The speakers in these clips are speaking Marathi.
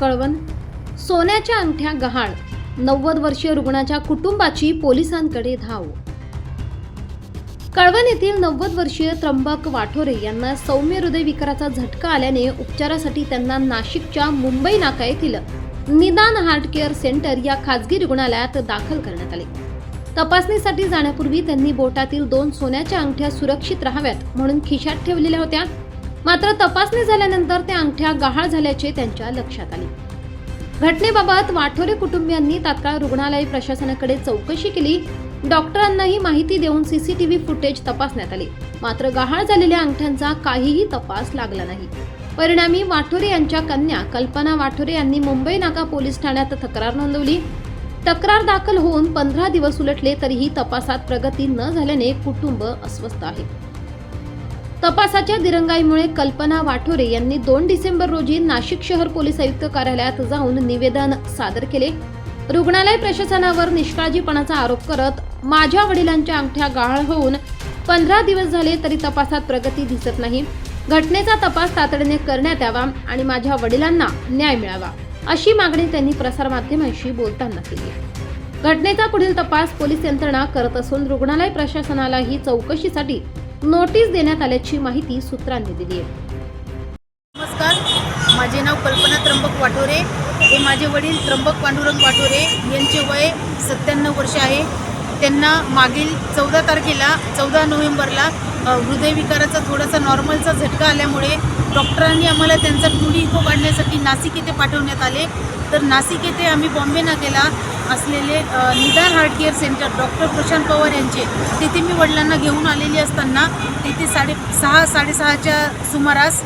कळवण. सोन्याच्या अंगठ्या गहाळ. नव्वद वर्षीय रुग्णाच्या कुटुंबाची पोलिसांकडे धाव. कळवण येथील नव्वद वर्षीय त्र्यंबक वाठोरे यांना सौम्य हृदयविकाराचा झटका आल्याने उपचारासाठी त्यांना नाशिकच्या मुंबई नाका येथील निदान हार्ट केअर सेंटर या खाजगी रुग्णालयात दाखल करण्यात आले. तपासणीसाठी जाण्यापूर्वी त्यांनी बोटातील दोन सोन्याच्या अंगठ्या सुरक्षित राहाव्यात म्हणून खिशात ठेवलेल्या होत्या. मात्र तपासणी झाल्यानंतर त्या अंगठ्या गहाळ झाल्याचे त्यांच्या लक्षात आले. घटनेबाबत वाठोरे कुटुंबियांनी तात्काळ रुग्णालय प्रशासनाकडे चौकशी केली. डॉक्टरांनाही माहिती देऊन सीसीटीव्ही फुटेज तपासण्यात आले. मात्र गहाळ झालेल्या अंगठ्यांचा काहीही तपास लागला नाही. परिणामी वाठोरे यांच्या कन्या कल्पना वाठोरे यांनी मुंबई नाका पोलीस ठाण्यात तक्रार नोंदवली. तक्रार दाखल होऊन पंधरा दिवस उलटले तरीही तपासात प्रगती न झाल्याने कुटुंब अस्वस्थ आहे. तपासाच्या दिरंगाईमुळे कल्पना वाठोरे यांनी दोन डिसेंबर रोजी नाशिक शहर पोलीस आयुक्त कार्यालयात जाऊन निवेदन सादर केले. रुग्णालय प्रशासनावर निष्काळजीपणाचा आरोप करत माझ्या वडिलांच्या अंगठ्या गाळ होऊन पंधरा दिवस झाले तरी तपासात प्रगती दिसत नाही. घटनेचा तपास तातडीने करण्यात यावा आणि माझ्या वडिलांना न्याय मिळावा अशी मागणी त्यांनी प्रसारमाध्यमांशी बोलताना केली. घटनेचा पुढील तपास पोलीस यंत्रणा करत असून रुग्णालय प्रशासनालाही चौकशीसाठी नोटीस देण्यात आल्याची माहिती सूत्रांनी दिली आहे. नमस्कार माझे नाव कल्पना त्र्यंबक वाठोरे. हे माझे वडील त्र्यंबक पांडुरंग वाठोरे यांचे वय सत्त्याण्णव वर्ष आहे. त्यांना मागील चौदा तारखेला चौदा नोव्हेंबरला हृदयविकाराचा थोडासा नॉर्मलचा झटका आल्यामुळे डॉक्टरांनी आम्हाला त्यांचा टुडी इको काढण्यासाठी नाशिक येथे पाठवण्यात आले. तर नाशिक येथे आम्ही बॉम्बे नाक्याला असलेले निदान heart care centre doctor Prashant Pawar यांचे तिथे मी वडिलांना घेऊन आलेली असताना तिथे साडे सहा साडेसहाच्या सुमारास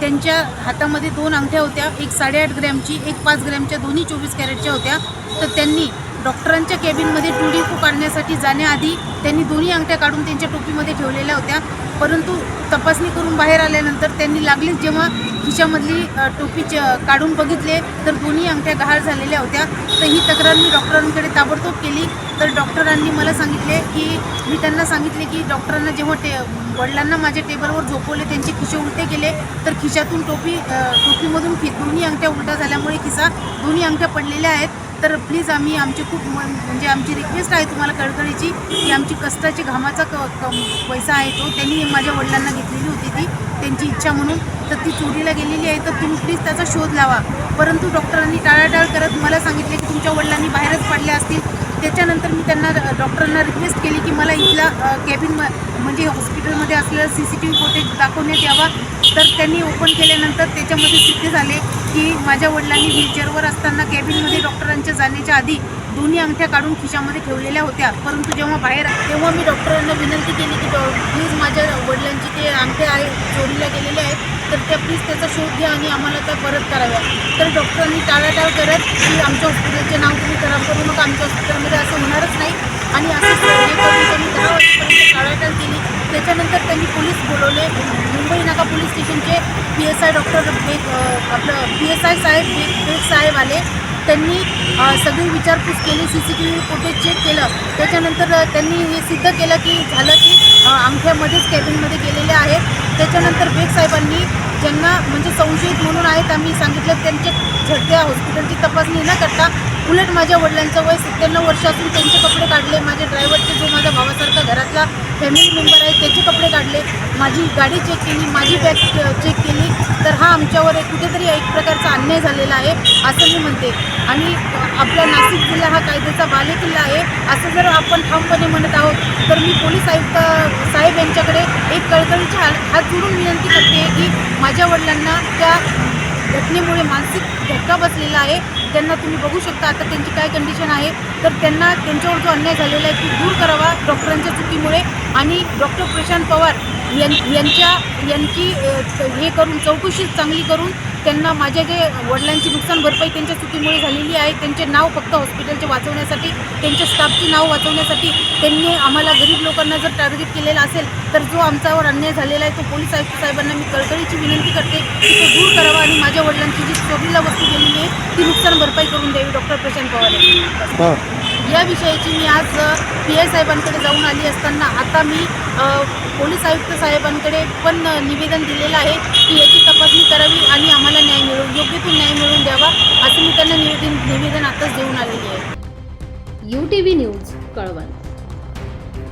त्यांच्या हातामध्ये दोन अंगठ्या होत्या एक साडेआठ ग्रॅमची एक पाच ग्रॅमच्या दोन्ही चोवीस कॅरेटच्या होत्या. तर त्यांनी डॉक्टरांच्या केबिनमध्ये टुडी काढण्यासाठी जाण्याआधी त्यांनी दोन्ही अंगठ्या काढून त्यांच्या टोपीमध्ये ठेवलेल्या होत्या. परंतु तपासणी करून बाहेर आल्यानंतर त्यांनी लागलीच. जेव्हा खिशामधली टोपी च- काढून बघितले तर दोन्ही अंगठ्या गहाळ झालेल्या होत्या. तर ही तक्रार मी डॉक्टरांकडे ताबडतोब केली. तर डॉक्टरांनी मला सांगितले की मी त्यांना सांगितले की डॉक्टरांना जेव्हा टे वडिलांना माझ्या टेबलवर झोपवले त्यांचे खिशे उलटे केले तर खिशातून टोपी टोपीमधून खि दोन्ही अंगठ्या उलटा झाल्यामुळे खिसा दोन्ही अंगठ्या पडलेल्या आहेत. तर प्लीज आम्ही आमची खूप म्हणजे आमची रिक्वेस्ट आहे तुम्हाला कळकळीची की आमची कष्टाची घामाचा क क पैसा आहे तो त्यांनी माझ्या वडिलांना घेतलेली होती ती त्यांची इच्छा म्हणून. तर ती चोरीला गेलेली आहे तर तुम्ही प्लीज त्याचा शोध लावा. परंतु डॉक्टरांनी टाळाटाळ करत मला सांगितले की तुमच्या वडिलांनी बाहेरच पडल्या असतील त्याच्यानंतर मी त्यांना डॉक्टरांना रिक्वेस्ट केली की मला इथला कॅबिन म्हणजे हॉस्पिटलमध्ये असलेला C C T V footage दाखवण्यात यावा. तर त्यांनी ओपन केल्यानंतर त्याच्यामध्ये सिद्ध झाले की माझ्या वडिलांनी व्हीलचेअरवर असताना कॅबिनमध्ये डॉक्टरांच्या जाण्याच्या आधी दोन्ही अंगठ्या काढून खिशामध्ये ठेवलेल्या होत्या. परंतु जेव्हा बाहेर तेव्हा मी डॉक्टरांना विनंती केली की प्लीज माझ्या वडिलांची ते अंगठे गेलेल्या आहेत तर त्या प्लीज त्याचा शोध घ्या आणि आम्हाला त्या परत कराव्या. तर डॉक्टरांनी टाळाटाळ करत की आमच्या हॉस्पिटलचे नाव तुम्ही खराब करू नका आमच्या हॉस्पिटलमध्ये असं होणारच नाही. आणि असं हे करून त्यांनी दहा वाजेपर्यंत टाळाटाळ केली. त्याच्यानंतर त्यांनी पोलीस बोलवले. मुंबई नाका पोलीस स्टेशनचे P S I doctor Baig आपलं पी एस आय साहेब बेग साहेब आले. त्यांनी सगळी विचारपूस केली C C T V footage check केलं. त्याच्यानंतर त्यांनी हे सिद्ध केलं की झालं की अ, अंगठ्यामध्येच कॅबिनमध्ये गेलेले आहेत. त्याच्यानंतर बेग साहेबांनी ज्यांना म्हणजे संशयित म्हणून आहेत आम्ही सांगितलं त्यांच्या झडत्या हॉस्पिटलची तपासणी न करता उलट माझ्या वडिलांचं वय सत्त्याण्णव वर्ष असून त्यांचे कपडे काढले. माझ्या ड्रायव्हरचे जो माझ्या भावासारखा घरातला फॅमिली मेंबर आहे त्याचे कपडे काढले. माझी गाडी चेक केली माझी बॅग चेक केली. तर हा आमच्यावर एक कुठेतरी एक प्रकारचा अन्याय झालेला आहे असं मी म्हणते. आणि आपला नाशिक जिल्हा हा कायद्याचा बालेकिल्ला आहे असं जर आपण ठामपणे म्हणत आहोत तर मी पोलीस आयुक्त साहेब यांच्याकडे एक कळकळीच्या हात जोडून विनंती करते की माझ्या वडिलांना त्या घटनेमुळे मानसिक धक्का बसलेला आहे. त्यांना तुम्ही बघू शकता आता त्यांची काय कंडिशन आहे. तर त्यांना त्यांच्यावर जो अन्याय झालेला आहे तो दूर करावा डॉक्टरांच्या चुकीमुळे. आणि डॉक्टर प्रशांत पवार यां यांच्या यांची हे करून चौकशी चांगली करून त्यांना माझ्या जे वडिलांची नुकसान भरपाई त्यांच्या चुकीमुळे झालेली आहे त्यांचे नाव फक्त हॉस्पिटलचे वाचवण्यासाठी त्यांच्या स्टाफची नाव वाचवण्यासाठी त्यांनी आम्हाला गरीब लोकांना जर टार्गेट केलेला असेल तर जो आमच्यावर अन्याय झालेला आहे तो पोलीस आयुक्त साहेबांना मी कळकळीची विनंती करते की तो दूर करावा आणि माझ्या वडिलांची जी चोरीला वस्तू गेलेली आहे. ती नुकसान भरपाई करून द्यावी डॉक्टर प्रशांत पवार यांनी. हां. या विषयाची मी आज पी आय साहेबांकडे जाऊन आली असताना आता मी पोलीस आयुक्त साहेबांकडे पण निवेदन दिलेलं आहे की याची तपासणी करावी आणि आम्हाला न्याय मिळवून योग्य तो न्याय मिळवून द्यावा असं मी त्यांना निवेदन निवेदन आताच देऊन आलेली आहे. U T V news Kalwan.